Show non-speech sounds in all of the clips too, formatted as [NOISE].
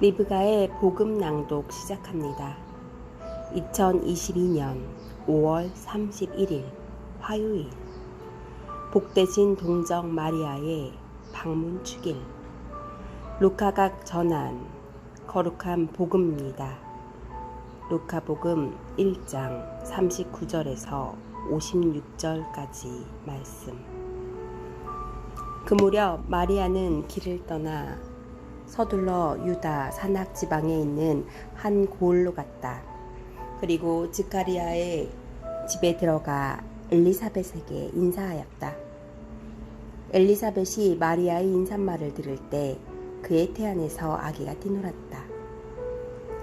리브가의 복음 낭독 시작합니다. 2022년 5월 31일 화요일 복되신 동정 마리아의 방문 축일 루카각 전한 거룩한 복음입니다. 루카복음 1장 39절에서 56절까지 말씀 그 무렵 마리아는 길을 떠나 서둘러 유다 산악 지방에 있는 한 고을로 갔다. 그리고 지카리아의 집에 들어가 엘리사벳에게 인사하였다. 엘리사벳이 마리아의 인사말을 들을 때 그의 태안에서 아기가 뛰놀았다.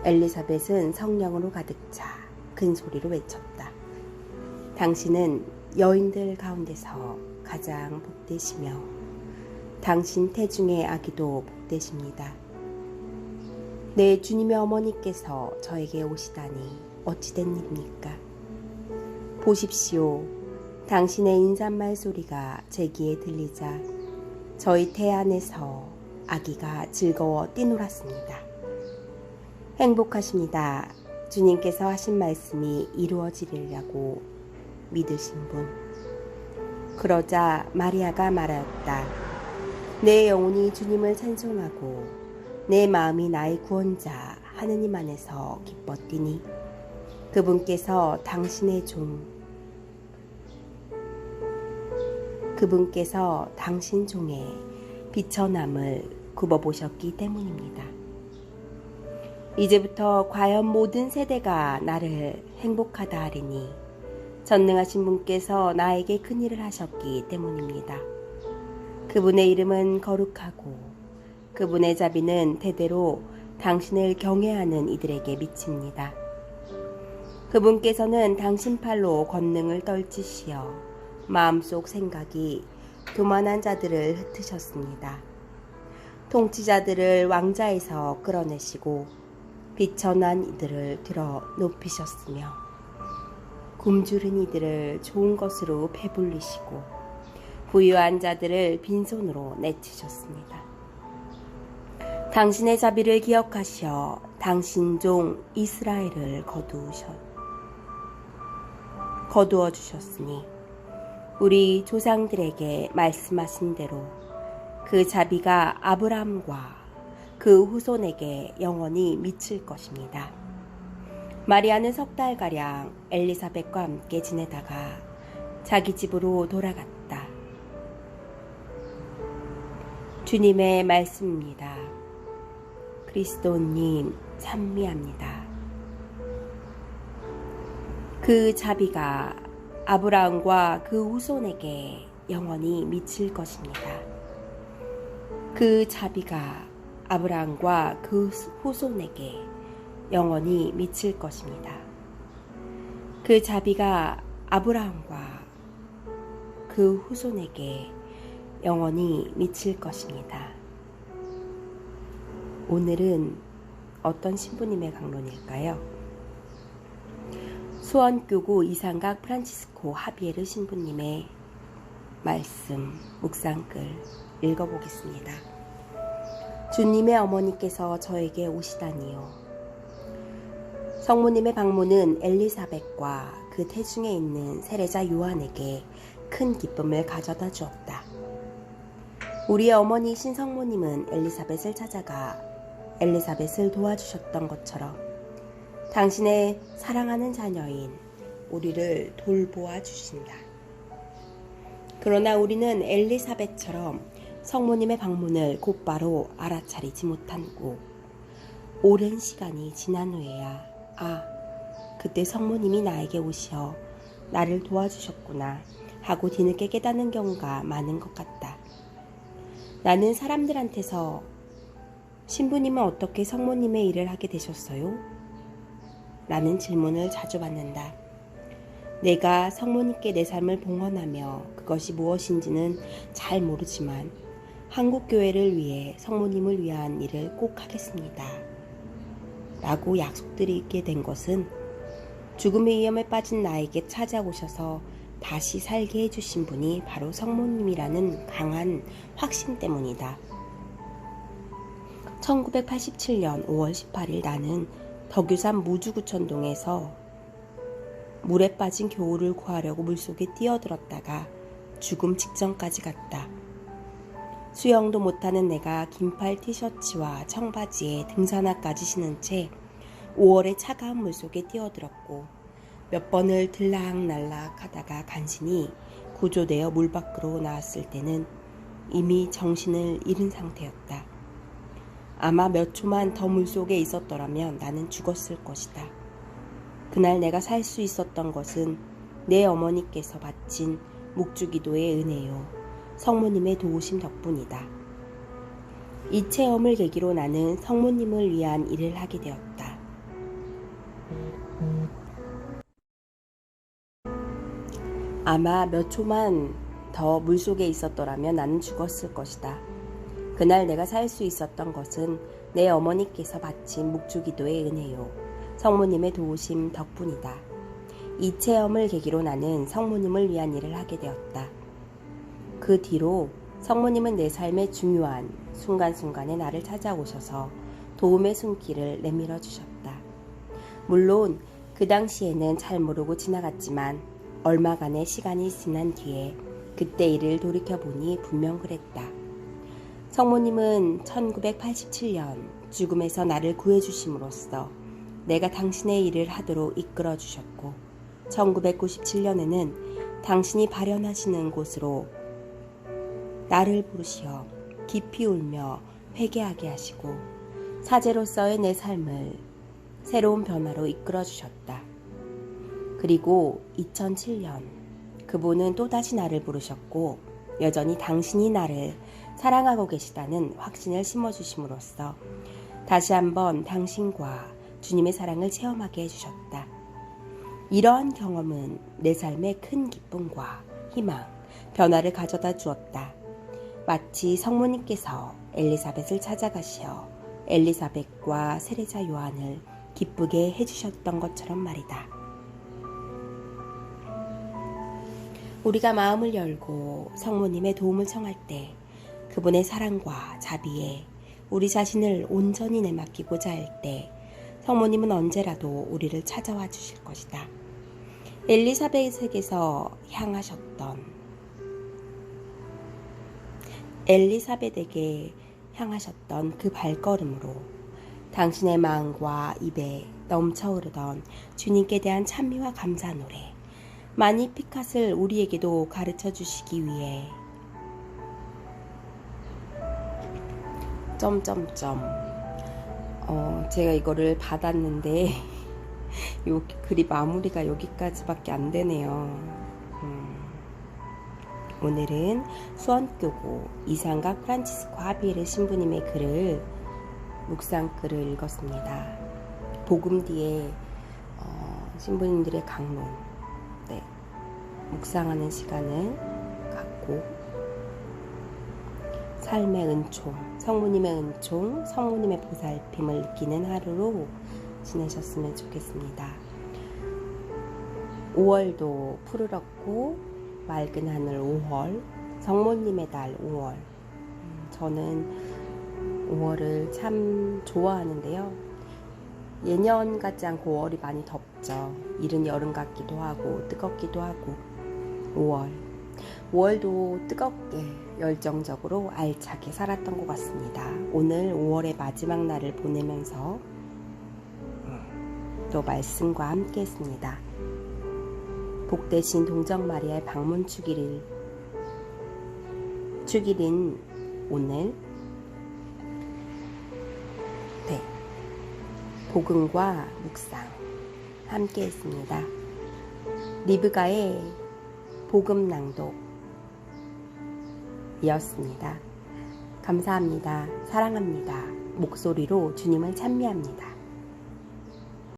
엘리사벳은 성령으로 가득 차 큰 소리로 외쳤다. 당신은 여인들 가운데서 가장 복되시며 당신 태중의 아기도 복되십니다. 내 주님의 어머니께서 저에게 오시다니 어찌된 일입니까? 보십시오. 당신의 인사말 소리가 제 귀에 들리자 저희 태 안에서 아기가 즐거워 뛰놀았습니다. 행복하십니다. 주님께서 하신 말씀이 이루어지리라고 믿으신 분. 그러자 마리아가 말하였다. 내 영혼이 주님을 찬송하고 내 마음이 나의 구원자 하느님 안에서 기뻤디니 그분께서 당신의 종 그분께서 당신 종의 비천함을 굽어보셨기 때문입니다. 이제부터 과연 모든 세대가 나를 행복하다 하리니 전능하신 분께서 나에게 큰 일을 하셨기 때문입니다. 그분의 이름은 거룩하고 그분의 자비는 대대로 당신을 경외하는 이들에게 미칩니다. 그분께서는 당신 팔로 권능을 떨치시어 마음속 생각이 교만한 자들을 흩으셨습니다. 통치자들을 왕자에서 끌어내시고 비천한 이들을 들어 높이셨으며 굶주린 이들을 좋은 것으로 배불리시고 부유한 자들을 빈손으로 내치셨습니다. 당신의 자비를 기억하시어 당신 종 이스라엘을 거두으셨, 거두어 주셨으니 우리 조상들에게 말씀하신 대로 그 자비가 아브라함과 그 후손에게 영원히 미칠 것입니다. 마리아는 석 달가량 엘리사벳과 함께 지내다가 자기 집으로 돌아갔다. 주님의 말씀입니다. 그리스도님 찬미합니다. 그 자비가 아브라함과 그 후손에게 영원히 미칠 것입니다. 그 자비가 아브라함과 그 후손에게 영원히 미칠 것입니다. 그 자비가 아브라함과 그 후손에게 영원히 미칠 것입니다. 오늘은 어떤 신부님의 강론일까요? 수원교구 이상각 프란치스코 하비에르 신부님의 말씀, 묵상글 읽어보겠습니다. 주님의 어머니께서 저에게 오시다니요. 성모님의 방문은 엘리사벳과 그 태중에 있는 세례자 요한에게 큰 기쁨을 가져다 주었다. 우리의 어머니이신 성모님은 엘리사벳을 찾아가 엘리사벳을 도와주셨던 것처럼 당신의 사랑하는 자녀인 우리를 돌보아 주신다. 그러나 우리는 엘리사벳처럼 성모님의 방문을 곧바로 알아차리지 못하고 오랜 시간이 지난 후에야 아, 그때 성모님이 나에게 오시어 나를 도와주셨구나 하고 뒤늦게 깨닫는 경우가 많은 것 같다. 나는 사람들한테서 신부님은 어떻게 성모님의 일을 하게 되셨어요? 라는 질문을 자주 받는다. 내가 성모님께 내 삶을 봉헌하며 그것이 무엇인지는 잘 모르지만 한국교회를 위해 성모님을 위한 일을 꼭 하겠습니다. 라고 약속드리게 된 것은 죽음의 위험에 빠진 나에게 찾아오셔서 다시 살게 해주신 분이 바로 성모님이라는 강한 확신 때문이다. 1987년 5월 18일 나는 덕유산 무주구천동에서 물에 빠진 교우를 구하려고 물속에 뛰어들었다가 죽음 직전까지 갔다. 수영도 못하는 내가 긴팔 티셔츠와 청바지에 등산화까지 신은 채 5월의 차가운 물속에 뛰어들었고 몇 번을 들락날락 하다가 간신히 구조되어 물 밖으로 나왔을 때는 이미 정신을 잃은 상태였다. 아마 몇 초만 더 물속에 있었더라면 나는 죽었을 것이다. 그날 내가 살 수 있었던 것은 내 어머니께서 바친 묵주기도의 은혜요. 성모님의 도우심 덕분이다. 이 체험을 계기로 나는 성모님을 위한 일을 하게 되었다. 아마 몇 초만 더 물속에 있었더라면 나는 죽었을 것이다. 그날 내가 살 수 있었던 것은 내 어머니께서 바친 묵주기도의 은혜요. 성모님의 도우심 덕분이다. 이 체험을 계기로 나는 성모님을 위한 일을 하게 되었다. 그 뒤로 성모님은 내 삶의 중요한 순간순간에 나를 찾아오셔서 도움의 손길을 내밀어 주셨다. 물론 그 당시에는 잘 모르고 지나갔지만 얼마간의 시간이 지난 뒤에 그때 일을 돌이켜보니 분명 그랬다. 성모님은 1987년 죽음에서 나를 구해주심으로써 내가 당신의 일을 하도록 이끌어 주셨고 1997년에는 당신이 발현하시는 곳으로 나를 부르시어 깊이 울며 회개하게 하시고 사제로서의 내 삶을 새로운 변화로 이끌어 주셨다. 그리고 2007년 그분은 또다시 나를 부르셨고 여전히 당신이 나를 사랑하고 계시다는 확신을 심어주심으로써 다시 한번 당신과 주님의 사랑을 체험하게 해주셨다. 이러한 경험은 내 삶에 큰 기쁨과 희망, 변화를 가져다 주었다. 마치 성모님께서 엘리사벳을 찾아가시어 엘리사벳과 세례자 요한을 기쁘게 해주셨던 것처럼 말이다. 우리가 마음을 열고 성모님의 도움을 청할 때 그분의 사랑과 자비에 우리 자신을 온전히 내맡기고자 할 때 성모님은 언제라도 우리를 찾아와 주실 것이다. 엘리사벳에게서 향하셨던 엘리사벳에게 향하셨던 그 발걸음으로 당신의 마음과 입에 넘쳐 흐르던 주님께 대한 찬미와 감사 노래 마니피캇을 우리에게도 가르쳐 주시기 위해 점점점 어 제가 이거를 받았는데 [LAUGHS] 요 글이 마무리가 여기까지밖에 안 되네요. 음, 오늘은 수원교고 이상각 프란치스코 하비에르 신부님의 글을 묵상글을 읽었습니다. 복음 뒤에 어, 신부님들의 강론 네, 묵상하는 시간을 갖고 삶의 은총, 성모님의 은총, 성모님의 보살핌을 느끼는 하루로 지내셨으면 좋겠습니다. 5월도 푸르렀고 맑은 하늘 5월, 성모님의 달 5월. 음, 저는 5월을 참 좋아하는데요. 예년 같지 않고 5월이 많이 덥죠. 이른 여름 같기도 하고 뜨겁기도 하고 5월. 5월도 뜨겁게 열정적으로 알차게 살았던 것 같습니다. 오늘 5월의 마지막 날을 보내면서 또 말씀과 함께 했습니다. 복되신 동정 마리아의 방문 축일일 축일인 오늘 네 복음과 묵상 함께 했습니다. 리브가의 복음 낭독이었습니다. 감사합니다. 사랑합니다. 목소리로 주님을 찬미합니다.